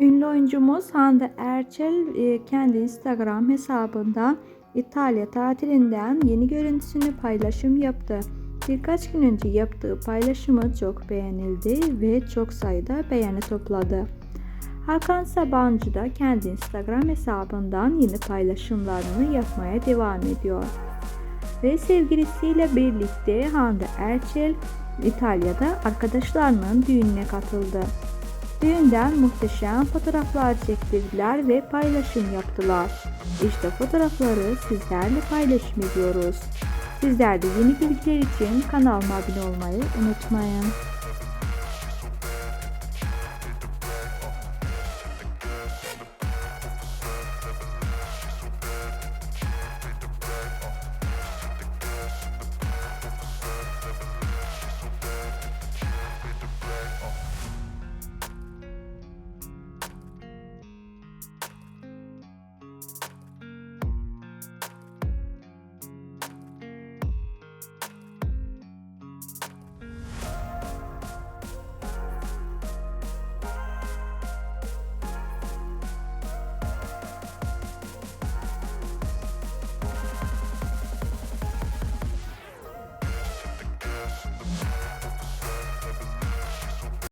Ünlü oyuncumuz Hande Erçel e, kendi Instagram hesabında İtalya tatilinden yeni görüntüsünü paylaşım yaptı. Birkaç gün önce yaptığı paylaşımı çok beğenildi ve çok sayıda beğeni topladı. Hakan Sabancı da kendi Instagram hesabından yeni paylaşımlarını yapmaya devam ediyor. Ve sevgilisiyle birlikte Hande Erçel İtalya'da arkadaşlarının düğününe katıldı. Düğünden muhteşem fotoğraflar çektirdiler ve paylaşım yaptılar. İşte fotoğrafları sizlerle paylaşım ediyoruz. Sizler de yeni bilgiler için kanalıma abone olmayı unutmayın.